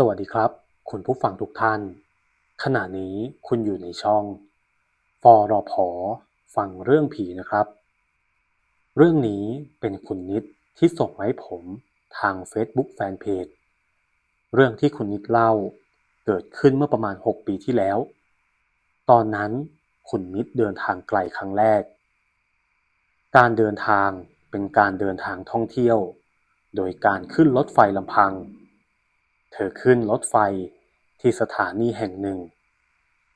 สวัสดีครับ คุณผู้ฟังทุกท่าน ขณะนี้คุณอยู่ในช่องฟอรอพอฟังเรื่องผีนะครับ เรื่องนี้เป็นคุณนิดที่ส่งมาให้ผมทาง Facebook Fanpage เรื่องที่คุณนิดเล่าเกิดขึ้นเมื่อประมาณ 6 ปีที่แล้ว ตอนนั้นคุณนิดเดินทางไกลครั้งแรก การเดินทางเป็นการเดินทางท่องเที่ยว โดยการขึ้นรถไฟลำพัง เธอขึ้นรถไฟที่สถานีแห่งหนึ่ง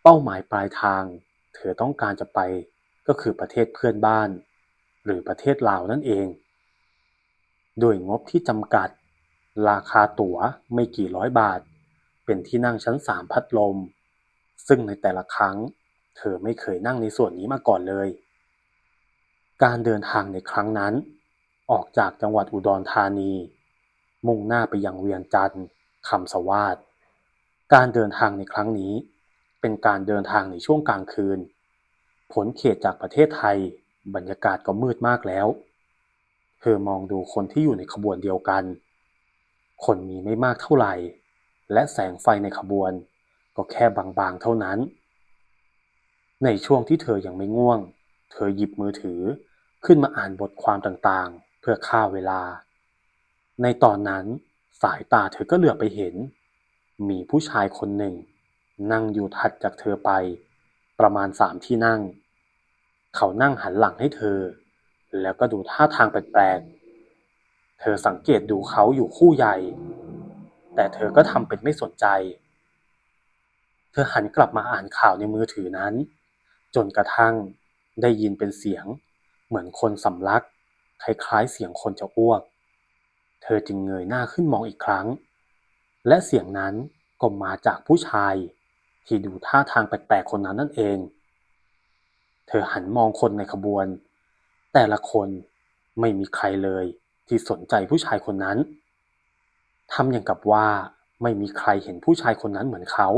เป้าหมายปลายทาง เธอต้องการจะไปก็คือประเทศเพื่อนบ้าน หรือประเทศลาวนั่นเองโดยงบที่จำกัด ราคาตั๋วไม่กี่ร้อยบาท เป็นที่นั่งชั้นสามพัดลม ซึ่งในแต่ละครั้ง เธอไม่เคยนั่งในส่วนนี้มาก่อนเลย การเดินทางในครั้งนั้น ออกจากจังหวัดอุดรธานี มุ่งหน้าไปยังเวียงจันทร์ คำสวาดการเดินทางในครั้งนี้ เป็นการเดินทางในช่วงกลางคืน ผลเขตจากประเทศไทย บรรยากาศก็มืดมากแล้ว เธอมองดูคนที่อยู่ในขบวนเดียวกัน คนมีไม่มากเท่าไหร่ และแสงไฟในขบวน ก็แค่บางๆเท่านั้น ในช่วงที่เธอยังไม่ง่วง เธอหยิบมือถือขึ้นมาอ่านบทความต่างๆ เพื่อฆ่าเวลา ในตอนนั้น สายตาเธอก็เหลือบไปเห็น มีผู้ชายคนหนึ่ง นั่งอยู่ถัดจากเธอไป ประมาณสามที่นั่ง เขานั่งหันหลังให้เธอ แล้วก็ดูท่าทางแปลกๆ เธอสังเกตดูเขาอยู่คู่ใหญ่ แต่เธอก็ทำเป็นไม่สนใจ เธอหันกลับมาอ่านข่าวในมือถือนั้น จนกระทั่งได้ยินเป็นเสียง เหมือนคนสำลัก คล้ายๆเสียงคนจะอ้วก เธอจึงเงยหน้าขึ้นมองอีกครั้ง และเสียงนั้นก็มาจากผู้ชาย ที่ดูท่าทางแปลกๆคนนั้นนั่นเอง เธอหันมองคนในขบวน แต่ละคนไม่มีใครเลยที่สนใจผู้ชายคนนั้นทำอย่างกับว่าไม่มีใครเห็นผู้ชายคนนั้นเหมือนเขา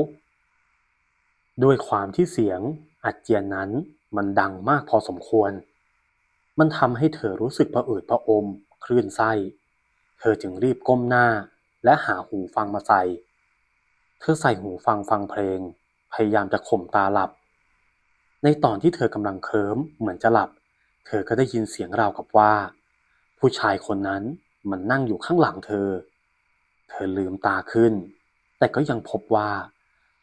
ด้วยความที่เสียงอาเจียนนั้นมันดังมากพอสมควร มันทำให้เธอรู้สึกผะอืดผะอมคลื่นไส้ ธอจึงรีบก้มหน้าและหาหูฟังมาใส่ เธอใส่หูฟังฟังเพลง พยายามจะข่มตาหลับ ในตอนที่เธอกำลังเคลิ้มเหมือนจะหลับ เธอก็ได้ยินเสียงราวกับว่า ผู้ชายคนนั้นมันนั่งอยู่ข้างหลังเธอ เธอลืมตาขึ้น แต่ก็ยังพบว่า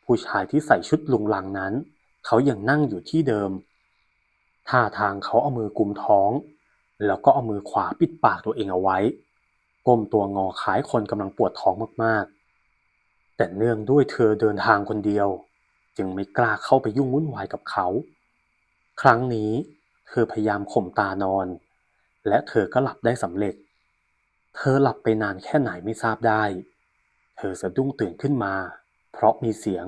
ผู้ชายที่ใส่ชุดลุงลังนั้น เขายังนั่งอยู่ที่เดิม ท่าทางเขาเอามือกุมท้อง แล้วก็เอามือขวาปิดปากตัวเองเอาไว้ ก้มตัวงอคล้ายคนกำลังปวดท้องมากๆ แต่เนื่องด้วยเธอเดินทางคนเดียว จึงไม่กล้าเข้าไปยุ่งวุ่นวายกับเขา ครั้งนี้เธอพยายามข่มตานอน และเธอก็หลับได้สำเร็จ เธอหลับไปนานแค่ไหนไม่ทราบได้ เธอสะดุ้งตื่นขึ้นมา เพราะมีเสียง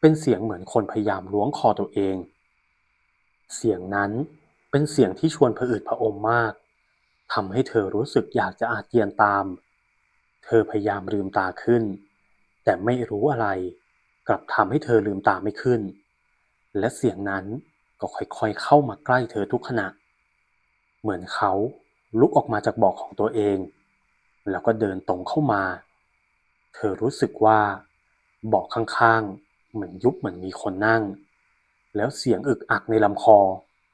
เป็นเสียงเหมือนคนพยายามล้วงคอตัวเอง เสียงนั้นเป็นเสียงที่ชวนผะอืดผะอมมาก ทำให้เธอรู้สึกอยากจะอาเจียนตาม เธอพยายามลืมตาขึ้น แต่ไม่รู้อะไร กลับทำให้เธอลืมตาไม่ขึ้น และเสียงนั้นก็ค่อยๆเข้ามาใกล้เธอทุกขณะ เหมือนเขาลุกออกมาจากเบาะของตัวเอง แล้วก็เดินตรงเข้ามา เธอรู้สึกว่าเบาะข้างๆ เหมือนยุบเหมือนมีคนนั่ง แล้วเสียงอึกอักในลำคอ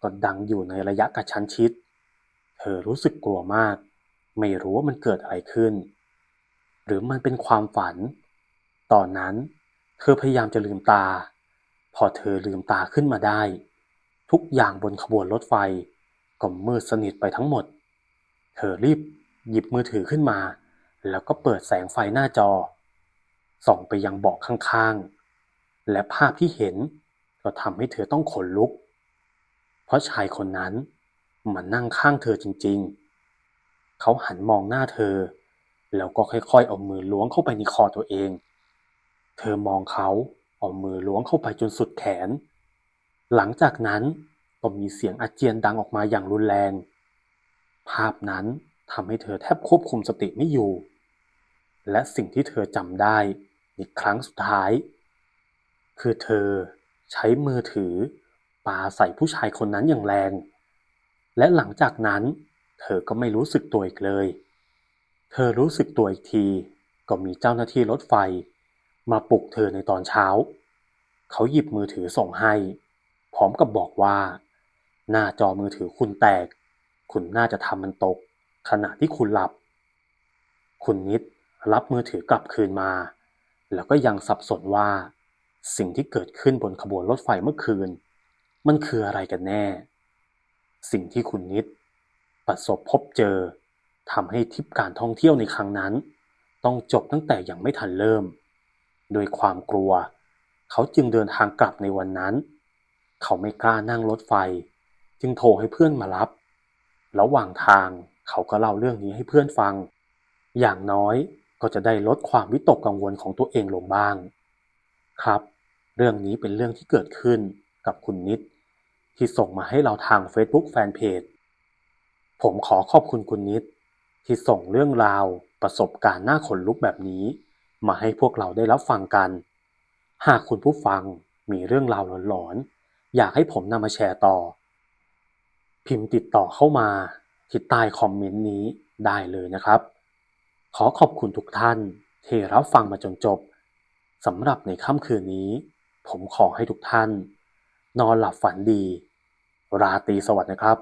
ก็ดังอยู่ในระยะกระชั้นชิด เธอรู้สึกกลัวมาก ไม่รู้ว่ามันเกิดอะไรขึ้น หรือมันเป็นความฝัน ตอนนั้น เธอพยายามจะลืมตา พอเธอลืมตาขึ้นมาได้ ทุกอย่างบนขบวนรถไฟก็มืดสนิทไปทั้งหมด เธอรีบหยิบมือถือขึ้นมา แล้วก็เปิดแสงไฟหน้าจอ ส่องไปยังเบาะข้างๆ และภาพที่เห็นก็ทำให้เธอต้องขนลุก เพราะชายคนนั้น มันนั่งข้างเธอจริงๆ เขาหันมองหน้าเธอ แล้วก็ค่อยๆ เอามือล้วงเข้าไปในคอตัวเอง เธอมองเขาเอามือล้วงเข้าไปจนสุดแขน หลังจากนั้นก็มีเสียงอาเจียนดังออกมาอย่างรุนแรง ภาพนั้นทำให้เธอแทบควบคุมสติไม่อยู่ และสิ่งที่เธอจำได้อีกครั้งสุดท้าย คือเธอใช้มือถือปาใส่ผู้ชายคนนั้นอย่างแรง และหลังจากนั้นเธอก็ไม่รู้สึกตัวอีกเลย เธอรู้สึกตัวอีกที ก็มีเจ้าหน้าที่รถไฟ มาปลุกเธอในตอนเช้า เขาหยิบมือถือส่งให้ พร้อมกับบอกว่า หน้าจอมือถือคุณแตก คุณน่าจะทำมันตก ขณะที่คุณหลับ คุณนิดรับมือถือกลับคืนมา แล้วก็ยังสับสนว่า สิ่งที่เกิดขึ้นบนขบวนรถไฟเมื่อคืน มันคืออะไรกันแน่ สิ่งที่คุณนิดประสบพบเจอทำให้ทริปการท่องเที่ยวในครั้งนั้น ต้องจบตั้งแต่ยังไม่ทันเริ่ม โดยความกลัว เขาจึงเดินทางกลับในวันนั้น เขาไม่กล้านั่งรถไฟ จึงโทรให้เพื่อนมารับ ระหว่างทางเขาก็เล่าเรื่องนี้ให้เพื่อนฟัง อย่างน้อยก็จะได้ลดความวิตกกังวลของตัวเองลงบ้าง ครับ เรื่องนี้เป็นเรื่องที่เกิดขึ้นกับคุณนิด ที่ส่งมาให้เราทาง Facebook Fanpage ผมขอขอบคุณคุณนิด ที่ส่งเรื่องราวประสบการณ์น่าขนลุกแบบนี้ มาให้พวกเราได้รับฟังกัน หากคุณผู้ฟังมีเรื่องราวหลอนๆ อยากให้ผมนำมาแชร์ต่อ พิมพ์ติดต่อเข้ามาที่ใต้คอมเมนต์นี้ได้เลยนะครับ ขอขอบคุณทุกท่านที่รับฟังมาจนจบสำหรับในค่ำคืนนี้ ผมขอให้ทุกท่าน นอนหลับฝันดี ราตรีสวัสดิ์นะครับ